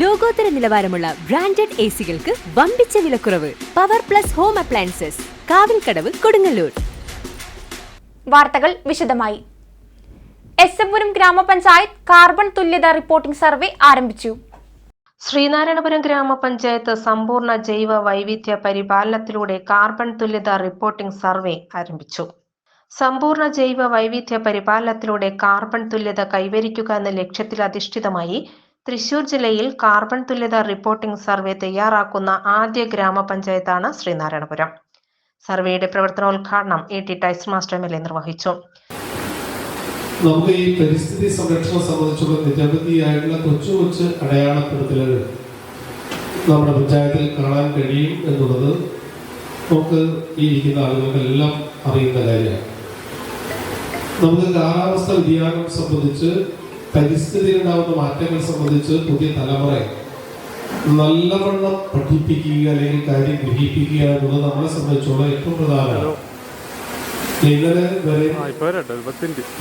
ലോകോത്തര നിലവാരമുള്ള branded A സികൾക്ക് വമ്പിച്ച വിലക്കുറവ് power plus home appliances Kavilkadavu Kodungallur. വാർത്തകൾ വിശദമായി. എസ് എം പുരം ഗ്രാമപഞ്ചായത്ത് കാർബൺ തുല്യത റിപ്പോർട്ടിംഗ് സർവേ ആരംഭിച്ചു. ശ്രീനാരായണപുരം ഗ്രാമപഞ്ചായത്ത് സമ്പൂർണ ജൈവ വൈവിധ്യ പരിപാലനത്തിലൂടെ കാർബൺ തുല്യത റിപ്പോർട്ടിംഗ് സർവേ ആരംഭിച്ചു. സമ്പൂർണ ജൈവ വൈവിധ്യ പരിപാലനത്തിലൂടെ കാർബൺ തുല്യത കൈവരിക്കുക എന്ന ലക്ഷ്യത്തിലധിഷ്ഠിതമായി തൃശൂർ ജില്ലയിൽ കാർബൺ തുല്യത റിപ്പോർട്ടിംഗ് സർവേ തയ്യാറാക്കുന്ന ആദ്യ ഗ്രാമപഞ്ചായത്താണ് ശ്രീനാരായണപുരം. സർവേയുടെ പ്രവർത്തനോദ്ഘാടനം A T Taison master M L A നിർവഹിച്ചു. നമുക്ക് ഈ പരിസ്ഥിതി സംരക്ഷണം സംബന്ധിച്ചുള്ള നിരവധിയായിട്ടുള്ള കൊച്ചു കൊച്ചു അടയാളപ്പെടുത്തലുകൾ നമ്മുടെ പഞ്ചായത്തിൽ കാണാൻ കഴിയും എന്നുള്ളത് നമുക്ക് ഈ ഇരിക്കുന്ന ആളുകൾക്കെല്ലാം അറിയുന്ന കാര്യമാണ്. നമുക്ക് കാലാവസ്ഥ വ്യതിയാനം സംബന്ധിച്ച് പരിസ്ഥിതിയിൽ ഉണ്ടാകുന്ന മാറ്റങ്ങൾ സംബന്ധിച്ച് പുതിയ തലമുറ നല്ലവണ്ണം പഠിപ്പിക്കുക അല്ലെങ്കിൽ കാര്യം ഗ്രഹിപ്പിക്കുക എന്നുള്ളത് നമ്മളെ സംബന്ധിച്ചോളം ഏറ്റവും പ്രധാനമാണ്. ഇന്നലെ വരെ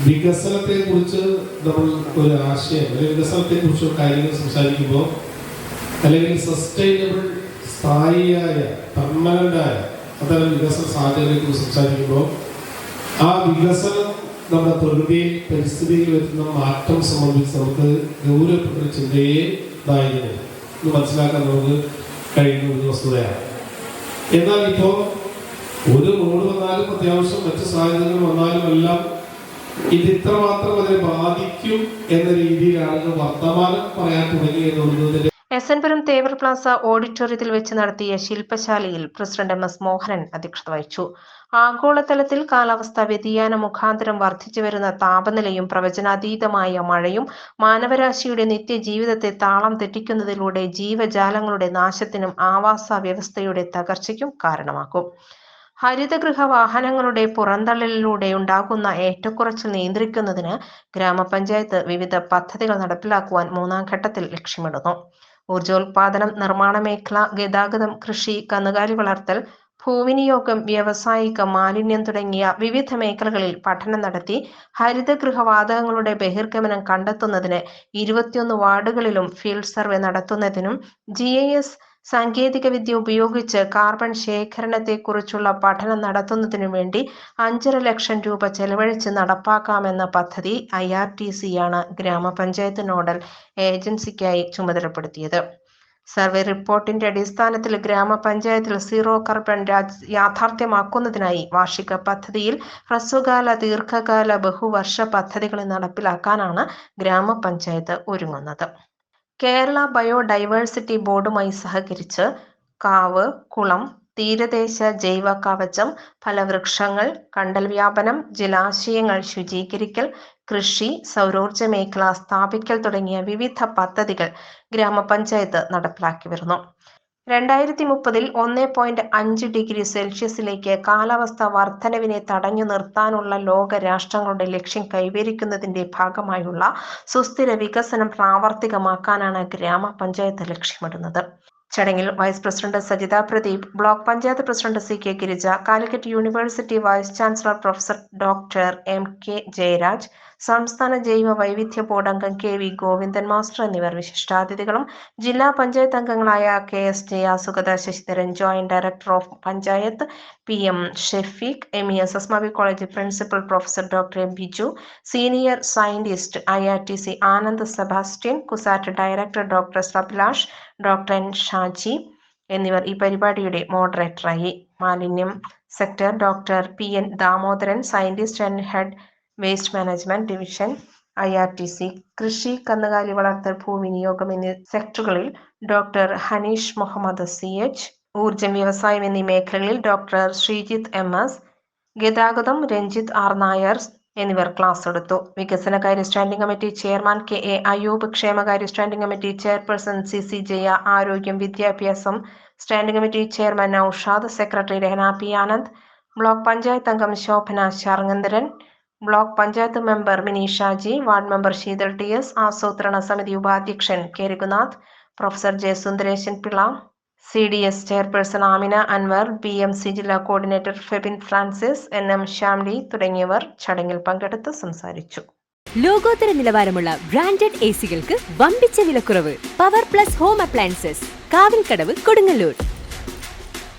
വികസനത്തെ കുറിച്ച് നമ്മൾ ഒരു ആശയം അല്ലെങ്കിൽ വികസനത്തെ കുറിച്ച് കാര്യങ്ങൾ സംസാരിക്കുമ്പോൾ അല്ലെങ്കിൽ സസ്റ്റൈനബിൾ സ്ഥായിയായ പെർമനന്റായ അത്തരം വികസന സാധ്യതകളെ കുറിച്ച് സംസാരിക്കുമ്പോൾ ആ വികസനം നമ്മുടെ പ്രകൃതിയിൽ പരിസ്ഥിതിയിൽ വരുന്ന മാറ്റം സംബന്ധിച്ച് നമുക്ക് ഗൗരവപ്പെട്ട ചിന്തയെ ഉണ്ടായിരുന്നു എന്ന് മനസ്സിലാക്കാൻ നമുക്ക് കഴിയുന്ന ഒരു വസ്തുതയാണ്. എന്നാൽ ഇപ്പോൾ ഒരു റോഡ് വന്നാലും അത്യാവശ്യം മറ്റു സാഹചര്യങ്ങൾ വന്നാലും എല്ലാം ഇത് ഇത്രമാത്രം അതിനെ ബാധിക്കും എന്ന രീതിയിലാണ് വർത്തമാനം പറയാൻ തുടങ്ങി എന്നുള്ളതിന്റെ എസ് എൻ തേവർ പ്ലാസ ഓഡിറ്റോറിയത്തിൽ വെച്ച് നടത്തിയ ശില്പശാലയിൽ പ്രസിഡന്റ് എം എസ് മോഹനൻ അധ്യക്ഷത വഹിച്ചു. ആഗോളതലത്തിൽ കാലാവസ്ഥാ വ്യതിയാന മുഖാന്തരം വർദ്ധിച്ചു വരുന്ന താപനിലയും പ്രവചനാതീതമായ മഴയും മാനവരാശിയുടെ നിത്യജീവിതത്തെ താളം തെറ്റിക്കുന്നതിലൂടെ ജീവജാലങ്ങളുടെ നാശത്തിനും ആവാസ വ്യവസ്ഥയുടെ തകർച്ചയ്ക്കും കാരണമാക്കും ഹരിതഗൃഹ വാഹനങ്ങളുടെ പുറന്തള്ളലിലൂടെ ഉണ്ടാകുന്ന ഏറ്റക്കുറച്ചിൽ നിയന്ത്രിക്കുന്നതിന് ഗ്രാമപഞ്ചായത്ത് വിവിധ പദ്ധതികൾ നടപ്പിലാക്കുവാൻ മൂന്നാം ഘട്ടത്തിൽ ലക്ഷ്യമിടുന്നു. ഊർജോൽപാദനം നിർമ്മാണ മേഖല ഗതാഗതം കൃഷി കന്നുകാലി വളർത്തൽ ഭൂവിനിയോഗം വ്യാവസായിക മാലിന്യം തുടങ്ങിയ വിവിധ മേഖലകളിൽ പഠനം നടത്തി ഹരിതഗൃഹവാതകങ്ങളുടെ ബഹിർഗമനം കണ്ടെത്തുന്നതിന് ഇരുപത്തിയൊന്ന് വാർഡുകളിലും ഫീൽഡ് സർവേ നടത്തുന്നതിനും ജി സാങ്കേതികവിദ്യ ഉപയോഗിച്ച് കാർബൺ ശേഖരണത്തെക്കുറിച്ചുള്ള പഠനം നടത്തുന്നതിനു വേണ്ടി അഞ്ചര ലക്ഷം രൂപ ചെലവഴിച്ച് നടപ്പാക്കാമെന്ന പദ്ധതി ഐ ആർ ടി സിയാണ് ഗ്രാമപഞ്ചായത്ത് നോഡൽ ഏജൻസിക്കായി ചുമതലപ്പെടുത്തിയത്. സർവേ റിപ്പോർട്ടിന്റെ അടിസ്ഥാനത്തിൽ ഗ്രാമപഞ്ചായത്തിൽ സീറോ കാർബൺ യാഥാർത്ഥ്യമാക്കുന്നതിനായി വാർഷിക പദ്ധതിയിൽ ഹ്രസ്വകാല ദീർഘകാല ബഹുവർഷ പദ്ധതികൾ നടപ്പിലാക്കാനാണ് ഗ്രാമപഞ്ചായത്ത് ഒരുങ്ങുന്നത്. കേരള ബയോഡൈവേഴ്സിറ്റി ബോർഡുമായി സഹകരിച്ച് കാവ് കുളം തീരദേശ ജൈവ കവചം ഫലവൃക്ഷങ്ങൾ കണ്ടൽ വ്യാപനം ജലാശയങ്ങൾ ശുചീകരിക്കൽ കൃഷി സൗരോർജ മേഖല സ്ഥാപിക്കൽ തുടങ്ങിയ വിവിധ പദ്ധതികൾ ഗ്രാമപഞ്ചായത്ത് നടപ്പിലാക്കി വരുന്നു. രണ്ടായിരത്തി മുപ്പതിൽ ഒന്ന് പോയിന്റ് അഞ്ച് ഡിഗ്രി സെൽഷ്യസിലേക്ക് കാലാവസ്ഥ വർധനവിനെ തടഞ്ഞു നിർത്താനുള്ള ലോക രാഷ്ട്രങ്ങളുടെ ലക്ഷ്യം കൈവരിക്കുന്നതിന്റെ ഭാഗമായുള്ള സുസ്ഥിര വികസനം പ്രാവർത്തികമാക്കാനാണ് ഗ്രാമപഞ്ചായത്ത് ലക്ഷ്യമിടുന്നത്. ചടങ്ങിൽ vice president Sajitha Pradeep block panchayat president C K Girija Calicut university vice chancellor professor doctor M K Jayaraj സംസ്ഥാന ജൈവ വൈവിധ്യ ബോർഡ് അംഗം കെ വി ഗോവിന്ദൻ മാസ്റ്റർ എന്നിവർ വിശിഷ്ടാതിഥികളും ജില്ലാ പഞ്ചായത്ത് അംഗങ്ങളായ K S J അസുഖത Sasidharan joint director of panchayat P M Shefeeq M E S S മബി college principal professor doctor M Biju senior scientist I R T C Anand Sebastian CUSAT director doctor സബ്ലാഷ് doctor N Shaji എന്നിവർ ഈ പരിപാടിയുടെ മോഡറേറ്ററായി. മാലിന്യം sector doctor P N Damodaran scientist and head waste management division I R T C കൃഷി കന്നുകാലി വളർത്തൽ ഭൂവിനിയോഗം എന്നീ സെക്ടറുകളിൽ doctor Haneesh Muhammad C H ഊർജം വ്യവസായം എന്നീ മേഖലകളിൽ ഡോക്ടർ ശ്രീജിത്ത് എം എസ് ഗതാഗതം രഞ്ജിത്ത് ആർ നായർ എന്നിവർ ക്ലാസ് എടുത്തു. വികസനകാര്യ standing committee chairman K A Ayub ക്ഷേമകാര്യ standing committee chairperson C C Jaya ആരോഗ്യം വിദ്യാഭ്യാസം standing committee chairman Noushad secretary Rehana P Anand block panchayat അംഗം Shobhana Sharngadharan block panchayat member Mini Shaji ward member Sheethal T S ആസൂത്രണ സമിതി ഉപാധ്യക്ഷൻ K Raghunath professor J Sundaresan Pillai C D S chairperson Amina Anwar B M C ജില്ലാ coordinator Febin Francis N M Shyamli തുടങ്ങിയവർ ചടങ്ങിൽ പങ്കെടുത്ത് സംസാരിച്ചു. ലോകോത്തര നിലവാരമുള്ള ബ്രാൻഡഡ് സികൾക്ക് വമ്പിച്ച വിലക്കുറവ് power plus home appliances Kavilkadavu Kodungallur.